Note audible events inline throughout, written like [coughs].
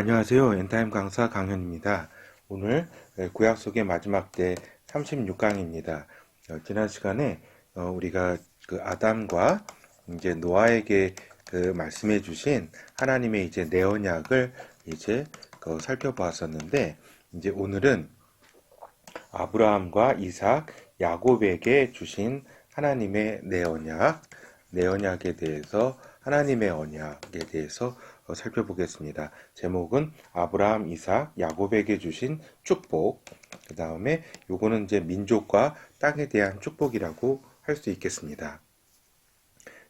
안녕하세요. 엔타임 강사 강현입니다. 오늘 구약 속의 마지막 때 36강입니다. 어, 지난 시간에 어, 우리가 그 아담과 이제 노아에게 그 말씀해 주신 하나님의 이제 내언약을 이제 그 살펴보았었는데 이제 오늘은 아브라함과 이삭, 야곱에게 주신 하나님의 내언약, 내언약에 대해서 하나님의 언약에 대해서 어, 살펴보겠습니다. 제목은 아브라함, 이삭, 야곱에게 주신 축복. 그 다음에 요거는 이제 민족과 땅에 대한 축복이라고 할 수 있겠습니다.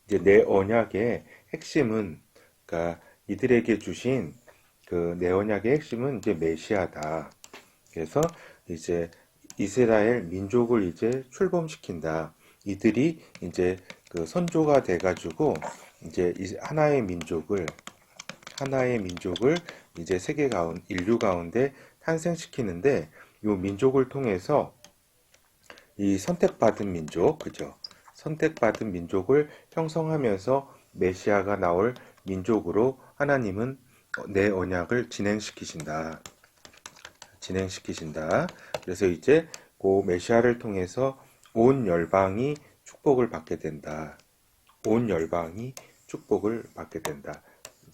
이제 내 언약의 핵심은 그러니까 이들에게 주신 그 내 언약의 핵심은 이제 메시아다. 그래서 이제 이스라엘 민족을 이제 출범시킨다. 이들이 이제 그 선조가 돼가지고 이제 하나의 민족을 하나의 민족을 이제 세계 가운 인류 가운데 탄생시키는데 이 민족을 통해서 이 선택받은 민족 그죠? 선택받은 민족을 형성하면서 메시아가 나올 민족으로 하나님은 내 언약을 진행시키신다. 진행시키신다. 그래서 이제 그 메시아를 통해서 온 열방이 축복을 받게 된다. 온 열방이 축복을 받게 된다.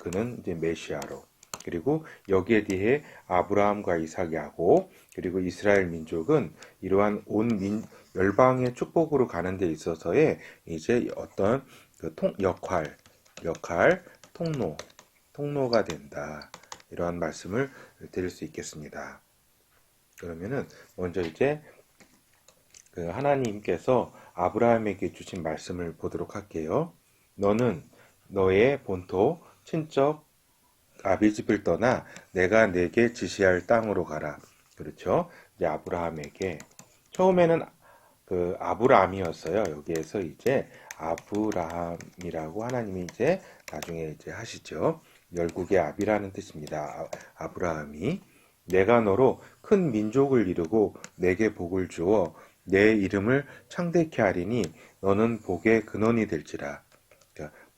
그는 이제 메시아로. 그리고 여기에 대해 아브라함과 이삭, 야곱 그리고 이스라엘 민족은 이러한 온 민, 열방의 축복으로 가는 데 있어서의 이제 어떤 그 통, 역할, 역할, 통로, 통로가 된다. 이러한 말씀을 드릴 수 있겠습니다. 그러면은 먼저 이제 그 하나님께서 아브라함에게 주신 말씀을 보도록 할게요. 너는 너의 본토 친척 아비 집을 떠나 내가 내게 지시할 땅으로 가라. 그렇죠? 이제 아브라함에게 처음에는 그 아브라함이었어요. 여기에서 이제 아브라함이라고 하나님이 이제 나중에 이제 하시죠. 열국의 아비라는 뜻입니다. 아, 아브라함이 내가 너로 큰 민족을 이루고 내게 복을 주어 내 이름을 창대케 하리니 너는 복의 근원이 될지라.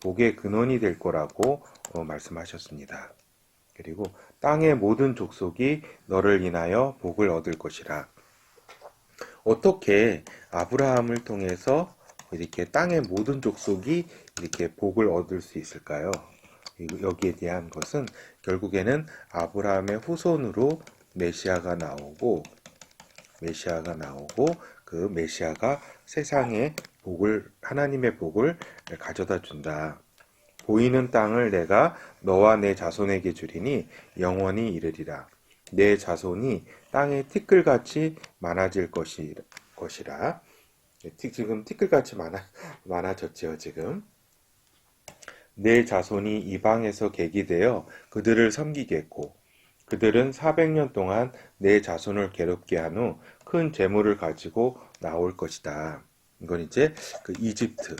복의 근원이 될 거라고 어, 말씀하셨습니다. 그리고 땅의 모든 족속이 너를 인하여 복을 얻을 것이라. 어떻게 아브라함을 통해서 이렇게 땅의 모든 족속이 이렇게 복을 얻을 수 있을까요? 여기에 대한 것은 결국에는 아브라함의 후손으로 메시아가 나오고 메시아가 나오고 그 메시아가 세상에 복을 하나님의 복을 가져다 준다. 보이는 땅을 내가 너와 내 자손에게 주리니 영원히 이르리라. 내 자손이 땅에 티끌같이 많아질 것이, 것이라. 지금 티끌같이 많아, [laughs] 많아졌죠, 지금. 내 자손이 이방에서 객이되어 그들을 섬기겠고, 그들은 400년 동안 내 자손을 괴롭게 한 후 큰 재물을 가지고 나올 것이다. 이건 이제 그 이집트,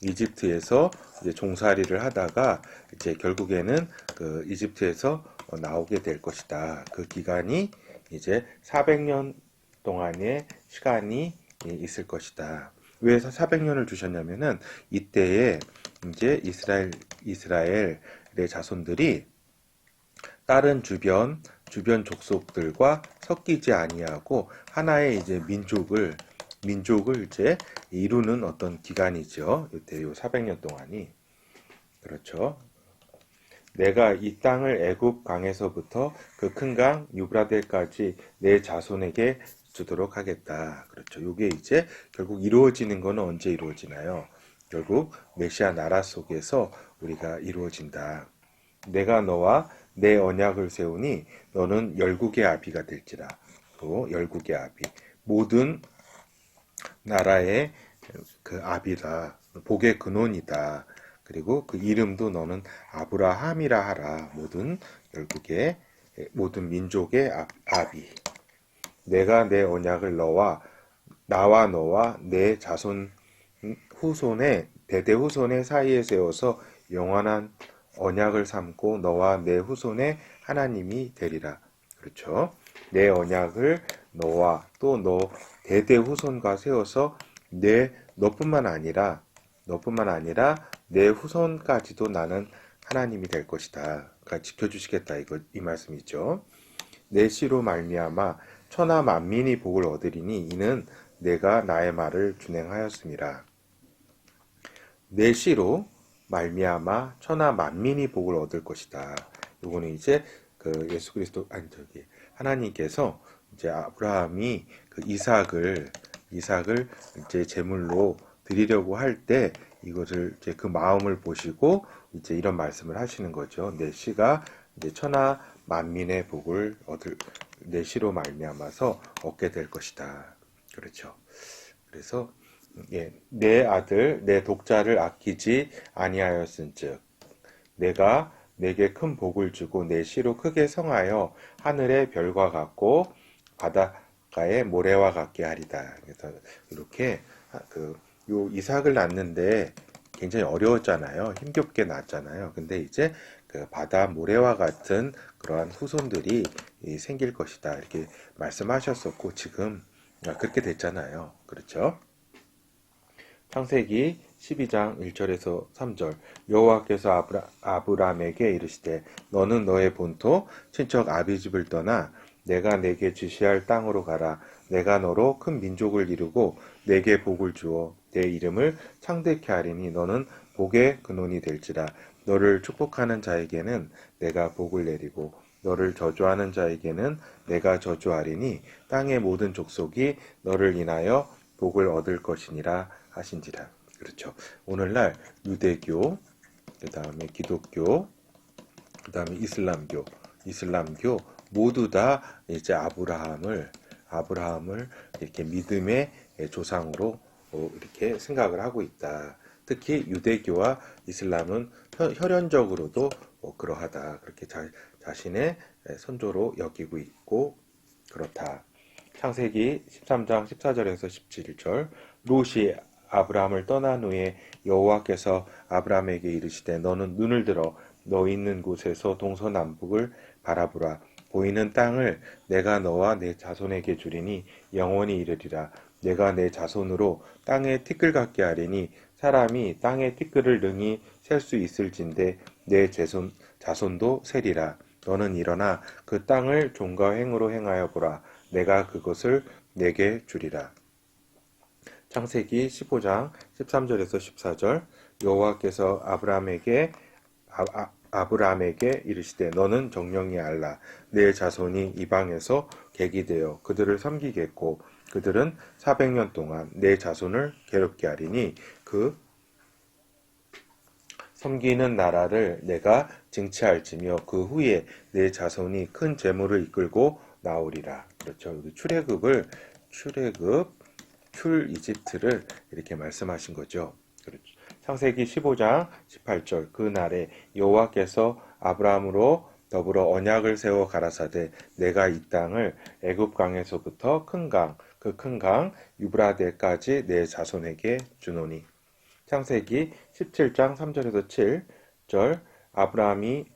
이집트에서 이제 종살이를 하다가 이제 결국에는 그 이집트에서 나오게 될 것이다. 그 기간이 이제 400년 동안의 시간이 있을 것이다. 왜 400년을 주셨냐면은 이때에 이제 이스라엘 이스라엘의 자손들이 다른 주변 주변 족속들과 섞이지 아니하고 하나의 이제 민족을 민족을 이제 이루는 어떤 기간이죠. 이때 요 400년 동안이 그렇죠. 내가 이 땅을 애굽 강에서부터 그 큰 강 유브라데까지 내 자손에게 주도록 하겠다. 그렇죠. 이게 이제 결국 이루어지는 것은 언제 이루어지나요? 결국 메시아 나라 속에서 우리가 이루어진다. 내가 너와 내 언약을 세우니 너는 열국의 아비가 될지라. 또 열국의 아비. 모든 나라의 그 아비다. 복의 근원이다. 그리고 그 이름도 너는 아브라함이라 하라. 모든 결국에 모든 민족의 아비. 내가 내 언약을 너와 나와 너와 내 자손 후손의 대대 후손의 사이에 세워서 영원한 언약을 삼고 너와 내 후손의 하나님이 되리라. 그렇죠? 내 언약을 너와 또 너 대대 후손과 세워서 내 너뿐만 아니라 너뿐만 아니라 내 후손까지도 나는 하나님이 될 것이다. 지켜주시겠다 이거 이 말씀이죠. 내 씨로 말미암아 천하 만민이 복을 얻으리니 이는 내가 나의 말을 준행하였음이라. 내 씨로 말미암아 천하 만민이 복을 얻을 것이다. 요거는 이제 그 예수 그리스도 아니 저기 하나님께서 이제 아브라함이 그 이삭을 이삭을 이제 제물로 드리려고 할 때 이것을 이제 그 마음을 보시고 이제 이런 말씀을 하시는 거죠. 내 씨가 이제 천하 만민의 복을 얻을 내 씨로 말미암아서 얻게 될 것이다. 그렇죠. 그래서 예, 내 아들 내 독자를 아끼지 아니하였은즉 내가 내게 큰 복을 주고 내 씨로 크게 성하여 하늘의 별과 같고 바닷가의 모래와 같게 하리다. 그래서 이렇게 그 요 이삭을 낳는데 굉장히 어려웠잖아요. 힘겹게 낳았잖아요. 근데 이제 그 바다 모래와 같은 그러한 후손들이 이 생길 것이다. 이렇게 말씀하셨었고 지금 그렇게 됐잖아요. 그렇죠? 창세기 12장 1절에서 3절. 여호와께서 아브라, 아브람에게 이르시되 너는 너의 본토 친척 아비집을 떠나 내가 내게 지시할 땅으로 가라. 내가 너로 큰 민족을 이루고 내게 복을 주어 내 이름을 창대케 하리니 너는 복의 근원이 될지라. 너를 축복하는 자에게는 내가 복을 내리고 너를 저주하는 자에게는 내가 저주하리니 땅의 모든 족속이 너를 인하여 복을 얻을 것이니라 하신지라. 그렇죠. 오늘날 유대교, 그 다음에 기독교, 그 다음에 이슬람교, 이슬람교 모두 다 이제 아브라함을 아브라함을 이렇게 믿음의 조상으로 어, 이렇게 생각을 하고 있다. 특히 유대교와 이슬람은 혈- 혈연적으로도 어, 그러하다. 그렇게 자, 자신의 선조로 여기고 있고 그렇다. 창세기 13장 14절에서 17절 롯이 아브라함을 떠난 후에 여호와께서 아브라함에게 이르시되 너는 눈을 들어 너 있는 곳에서 동서남북을 바라보라. 보이는 땅을 내가 너와 내 자손에게 주리니 영원히 이르리라. 내가 내 자손으로 땅에 티끌 같게 하리니 사람이 땅의 티끌을 능히 셀 수 있을진데 내 자손, 자손도 세리라. 너는 일어나 그 땅을 종과 행으로 행하여 보라. 내가 그것을 내게 주리라 창세기 15장 13절에서 14절 여호와께서 아브라함에게 아, 아, 브람에게 이르시되 너는 정령이 알라 내 자손이 이방에서 객이 되어 그들을 섬기겠고 그들은 400년 동안 내 자손을 괴롭게 하리니 그 섬기는 나라를 내가 징치할지며 그 후에 내 자손이 큰 재물을 이끌고 나오리라. 그렇죠. 여기 출애굽을 출애굽 출 이집트를 이렇게 말씀하신 거죠. 그렇죠. 창세기 15장 18절 그 날에 여호와께서 아브라함으로 더불어 언약을 세워 가라사대 내가 이 땅을 애굽 강에서부터 큰 강 그 큰 강 유브라데까지 내 자손에게 주노니 창세기 17장 3절에서 7절 아브라함이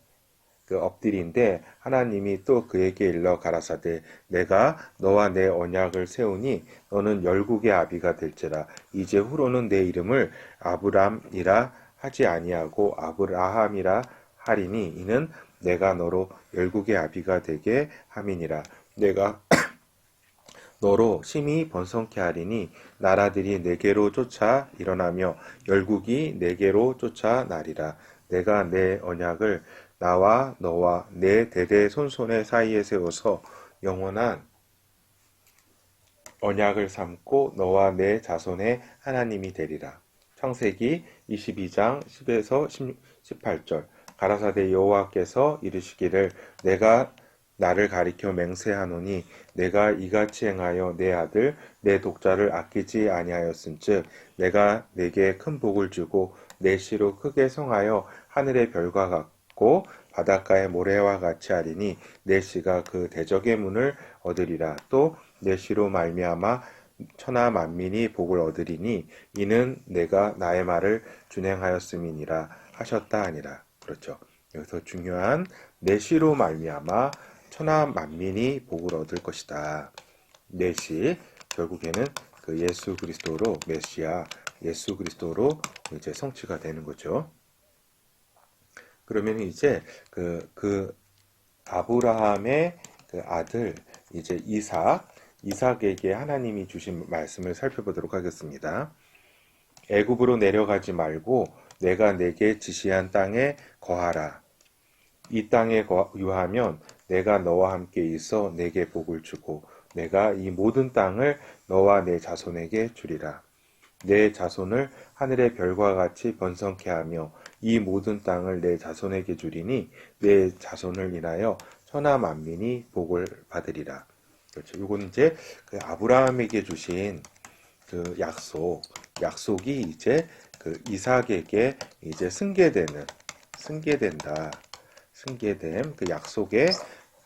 그 엎드린데 하나님이 또 그에게 일러 가라사대 내가 너와 내 언약을 세우니 너는 열국의 아비가 될지라. 이제 후로는 내 이름을 아브람이라 하지 아니하고 아브라함이라 하리니 이는 내가 너로 열국의 아비가 되게 함이니라. 내가 [clears throat] 너로 심히 번성케 하리니 나라들이 내게로 쫓아 일어나며 열국이 내게로 쫓아 나리라. 내가 내 언약을 나와 너와 내 대대 손손의 사이에 세워서 영원한 언약을 삼고 너와 내 자손의 하나님이 되리라. 창세기 22장 10에서 18절 가라사대 여호와께서 이르시기를 내가 나를 가리켜 맹세하노니 내가 이같이 행하여 내 아들 내 독자를 아끼지 아니하였은즉 내가 내게 큰 복을 주고 내 씨로 크게 성하여 하늘의 별과 같고 바닷가의 모래와 같이 하리니 내 씨가 그 대적의 문을 얻으리라 또내 씨로 말미암아 천하 만민이 복을 얻으리니 이는 내가 나의 말을 준행하였음이니라 하셨다 하니라 그렇죠 여기서 중요한 내 씨로 말미암아 천하 만민이 복을 얻을 것이다. 내시 결국에는 그 예수 그리스도로 메시아 예수 그리스도로 이제 성취가 되는 거죠. 그러면 이제 그, 그 아브라함의 그 아들 이제 이삭, 이삭에게 하나님이 주신 말씀을 살펴보도록 하겠습니다. 애굽으로 내려가지 말고 내가 내게 지시한 땅에 거하라. 이 땅에 거유하면 내가 너와 함께 있어 내게 복을 주고 내가 이 모든 땅을 너와 내 자손에게 주리라. 내 자손을 하늘의 별과 같이 번성케 하며 이 모든 땅을 내 자손에게 주리니 내 자손을 인하여 천하 만민이 복을 받으리라. 그렇죠. 이건 이제 그 아브라함에게 주신 그 약속, 약속이 이제 그 이삭에게 이제 승계되는, 승계된다. 승계됨, 그 약속에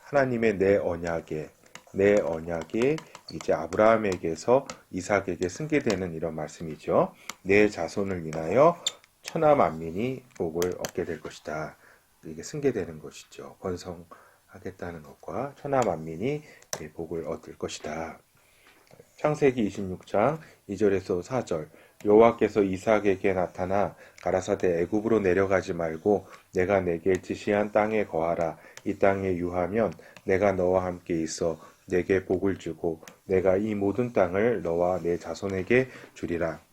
하나님의 내 언약에, 내 언약에 이제 아브라함에게서 이삭에게 승계되는 이런 말씀이죠. 내 자손을 인하여 천하 만민이 복을 얻게 될 것이다. 이게 승계되는 것이죠. 번성하겠다는 것과 천하 만민이 복을 얻을 것이다. 창세기 26장 2절에서 4절 여호와께서 이삭에게 나타나 가라사대 애굽으로 내려가지 말고 내가 내게 지시한 땅에 거하라 이 땅에 유하면 내가 너와 함께 있어 내게 복을 주고 내가 이 모든 땅을 너와 내 자손에게 주리라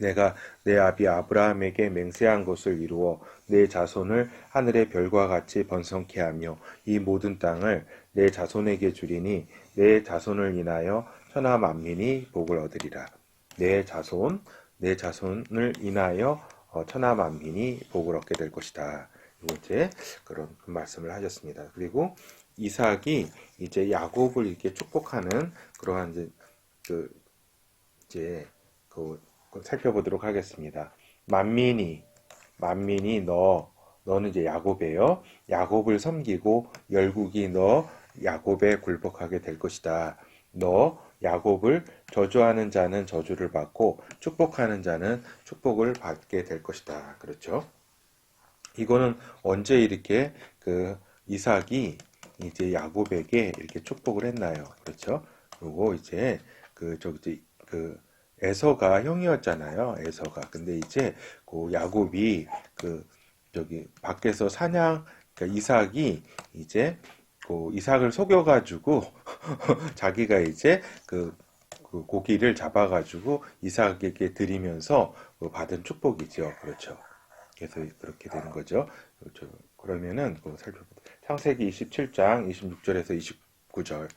내가 내 아비 아브라함에게 맹세한 것을 이루어 내 자손을 하늘의 별과 같이 번성케 하며 이 모든 땅을 내 자손에게 주리니 내 자손을 인하여 천하 만민이 복을 얻으리라. 내 자손, 내 자손을 인하여 어, 천하 만민이 복을 얻게 될 것이다. 이제 그런 그 말씀을 하셨습니다. 그리고 이삭이 이제 야곱을 이렇게 축복하는 그러한 이제 그 이제 그 살펴보도록 하겠습니다. 만민이 만민이 너 너는 이제 야곱이에요. 야곱을 섬기고 열국이 너 야곱에 굴복하게 될 것이다. 너 야곱을 저주하는 자는 저주를 받고 축복하는 자는 축복을 받게 될 것이다. 그렇죠? 이거는 언제 이렇게 그 이삭이 이제 야곱에게 이렇게 축복을 했나요? 그렇죠? 그리고 이제 그 저기 그 에서가 형이었잖아요. 에서가. 근데 이제 그 야곱이 그 저기 밖에서 사냥 그러니까 이삭이 이제 그 이삭을 속여 가지고 [laughs] 자기가 이제 그, 그 고기를 잡아 가지고 이삭에게 드리면서 그 받은 축복이죠. 그렇죠. 그래서 그렇게 되는 거죠. 그렇죠. 그러면은 그 살펴보자. 창세기 27장 26절에서 29절.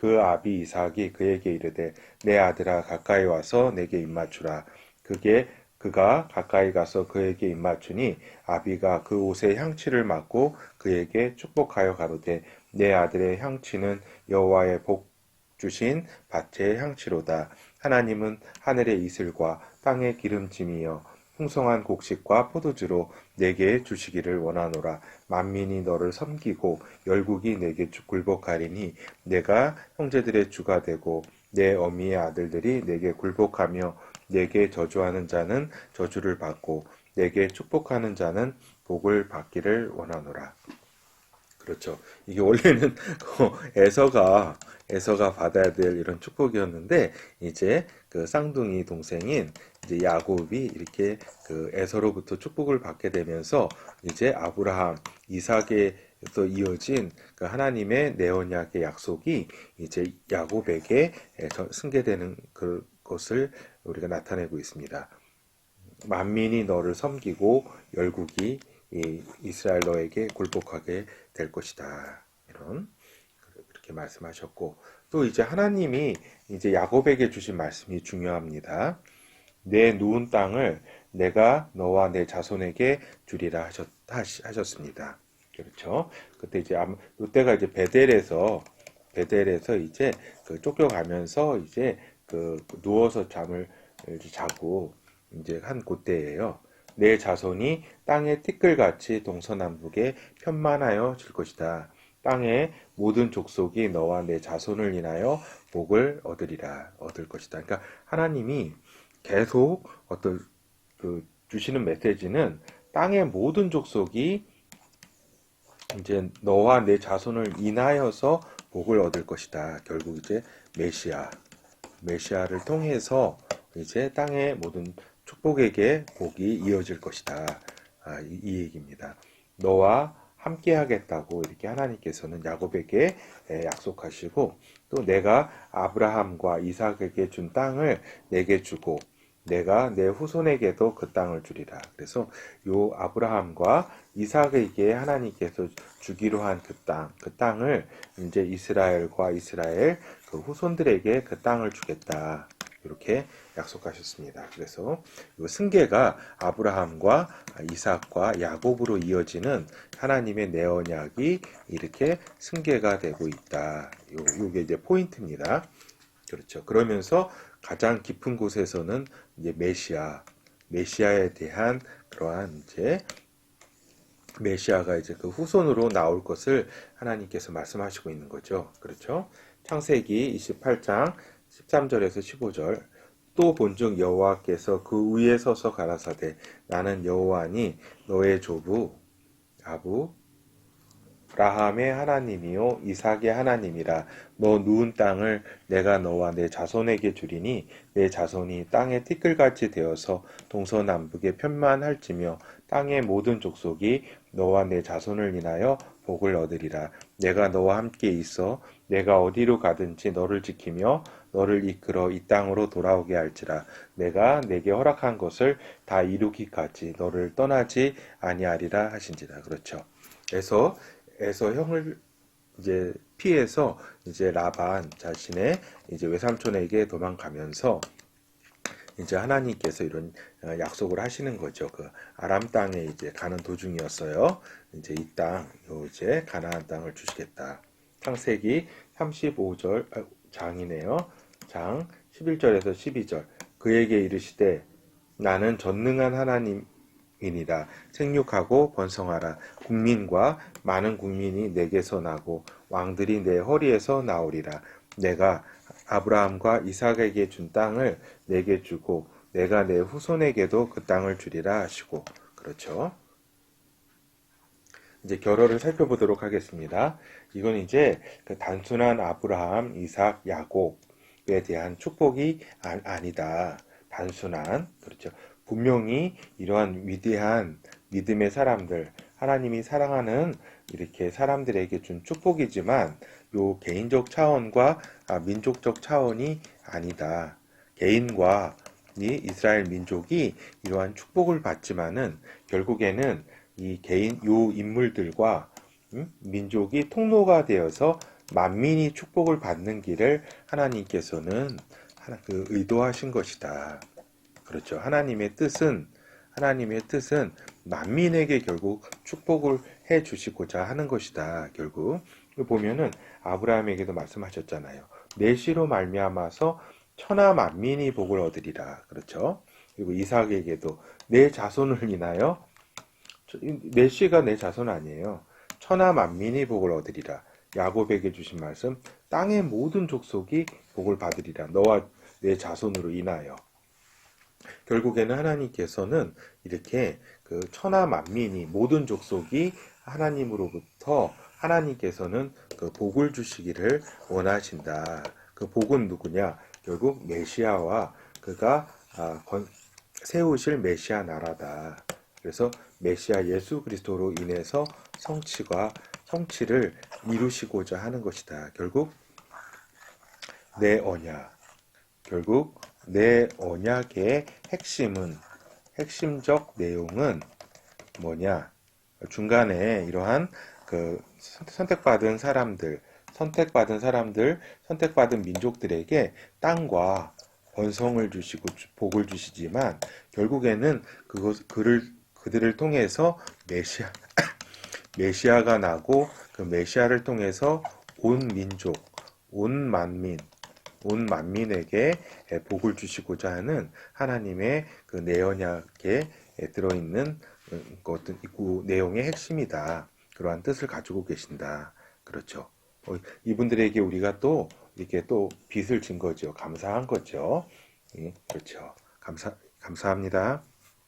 그 아비 이삭이 그에게 이르되 내 아들아 가까이 와서 내게 입맞추라. 그게 그가 가까이 가서 그에게 입맞추니 아비가 그 옷의 향취를 맡고 그에게 축복하여 가로되 내 아들의 향취는 여호와의 복 주신 밭의 향취로다. 하나님은 하늘의 이슬과 땅의 기름짐이여 풍성한 곡식과 포도주로 내게 주시기를 원하노라. 만민이 너를 섬기고 열국이 내게 굴복하리니 내가 형제들의 주가 되고 내 어미의 아들들이 내게 굴복하며 내게 저주하는 자는 저주를 받고 내게 축복하는 자는 복을 받기를 원하노라. 그렇죠. 이게 원래는 [laughs] 그 에서가 에서가 받아야 될 이런 축복이었는데 이제 그 쌍둥이 동생인 이제 야곱이 이렇게 그 에서로부터 축복을 받게 되면서 이제 아브라함, 이삭에서 이어진 그 하나님의 내 언약의 약속이 이제 야곱에게 승계되는 그 것을 우리가 나타내고 있습니다. 만민이 너를 섬기고 열국이 이스라엘 너에게 굴복하게 될 것이다. 이런 그렇게 말씀하셨고 또 이제 하나님이 이제 야곱에게 주신 말씀이 중요합니다. 내 누운 땅을 내가 너와 내 자손에게 주리라 하셨, 하셨습니다. 그렇죠. 그때 이제 이때가 이제 베델에서 베델에서 이제 그 쫓겨가면서 이제 그 누워서 잠을 자고 이제 한 그때예요. 내 자손이 땅의 티끌같이 동서남북에 편만하여 질 것이다. 땅의 모든 족속이 너와 내 자손을 인하여 복을 얻으리라 얻을 것이다. 그러니까 하나님이 계속 어떤 그 주시는 메시지는 땅의 모든 족속이 이제 너와 내 자손을 인하여서 복을 얻을 것이다. 결국 이제 메시아 메시아를 통해서 이제 땅의 모든 축복에게 복이 이어질 것이다. 아, 이, 이, 얘기입니다. 너와 함께 하겠다고 이렇게 하나님께서는 야곱에게 예, 약속하시고 또 내가 아브라함과 이삭에게 준 땅을 내게 주고 내가 내 후손에게도 그 땅을 주리라. 그래서 요 아브라함과 이삭에게 하나님께서 주기로 한 그 땅, 그 땅을 이제 이스라엘과 이스라엘 그 후손들에게 그 땅을 주겠다. 이렇게 약속하셨습니다. 그래서 이 승계가 아브라함과 이삭과 야곱으로 이어지는 하나님의 내 언약이 이렇게 승계가 되고 있다. 요, 요게 이제 포인트입니다. 그렇죠. 그러면서 가장 깊은 곳에서는 이제 메시아, 메시아에 대한 그러한 이제 메시아가 이제 그 후손으로 나올 것을 하나님께서 말씀하시고 있는 거죠. 그렇죠? 창세기 28장 13절에서 15절. 또 본즉 여호와께서 그 위에 서서 가라사대 나는 여호와니 너의 조부 아부 라함의 하나님이요 이삭의 하나님이라. 너 누운 땅을 내가 너와 내 자손에게 주리니 내 자손이 땅의 티끌같이 되어서 동서남북에 편만할지며 땅의 모든 족속이 너와 내 자손을 인하여 복을 얻으리라 내가 너와 함께 있어 내가 어디로 가든지 너를 지키며 너를 이끌어 이 땅으로 돌아오게 할지라 내가 내게 허락한 것을 다 이루기까지 너를 떠나지 아니하리라 하신지라 그렇죠. 그래서 에서 형을 이제 피해서 이제 라반 자신의 이제 외삼촌에게 도망가면서 이제 하나님께서 이런 어, 약속을 하시는 거죠. 그 아람 땅에 이제 가는 도중이었어요. 이제 이 땅, 요 이제 가나안 땅을 주시겠다. 창세기 35절 아, 장이네요. 장 11절에서 12절. 그에게 이르시되 나는 전능한 하나님 이니라 생육하고 번성하라 국민과 많은 국민이 내게서 나고 왕들이 내 허리에서 나오리라 내가 아브라함과 이삭에게 준 땅을 내게 주고 내가 내 후손에게도 그 땅을 주리라 하시고 그렇죠. 이제 결어를 살펴보도록 하겠습니다. 이건 이제 그 단순한 아브라함, 이삭, 야곱에 대한 축복이 아, 니다 단순한 그렇죠. 분명히 이러한 위대한 믿음의 사람들, 하나님이 사랑하는 이렇게 사람들에게 준 축복이지만 요 개인적 차원과 아, 민족적 차원이 아니다. 개인과 이 이스라엘 민족이 이러한 축복을 받지만은 결국에는 이 개인 요 인물들과 음? 민족이 통로가 되어서 만민이 축복을 받는 길을 하나님께서는 하나, 그 의도하신 것이다. 그렇죠. 하나님의 뜻은 하나님의 뜻은 만민에게 결국 축복을 해 주시고자 하는 것이다. 결국 보면은 아브라함에게도 말씀하셨잖아요. 내시로 말미암아서 천하 만민이 복을 얻으리라. 그렇죠? 그리고 이삭에게도 내 자손을 인하여 내시가 내 자손 아니에요. 천하 만민이 복을 얻으리라. 야곱에게 주신 말씀 땅의 모든 족속이 복을 받으리라. 너와 내 자손으로 인하여. 결국에는 하나님께서는 이렇게 그 천하 만민이 모든 족속이 하나님으로부터 하나님께서는 그 복을 주시기를 원하신다. 그 복은 누구냐? 결국 메시아와 그가 아, 세우실 메시아 나라다. 그래서 메시아 예수 그리스도로 인해서 성취가 성취를 이루시고자 하는 것이다. 결국 내 언약, 결국 내 언약의 핵심은 핵심적 내용은 뭐냐? 중간에 이러한 그 선택받은 사람들, 선택받은 사람들, 선택받은 민족들에게 땅과 번성을 주시고 복을 주시지만 결국에는 그것 그를 그들을 통해서 메시아 [coughs] 메시아가 나고 그 메시아를 통해서 온 민족, 온 만민, 온 만민에게 복을 주시고자 하는 하나님의 그 내언약에 들어있는 어떤 내용의 핵심이다. 그러한 뜻을 가지고 계신다. 그렇죠. 어, 이분들에게 우리가 또 이렇게 또 빚을 진 거죠. 감사한 거죠. 예, 그렇죠. 감사, 감사합니다.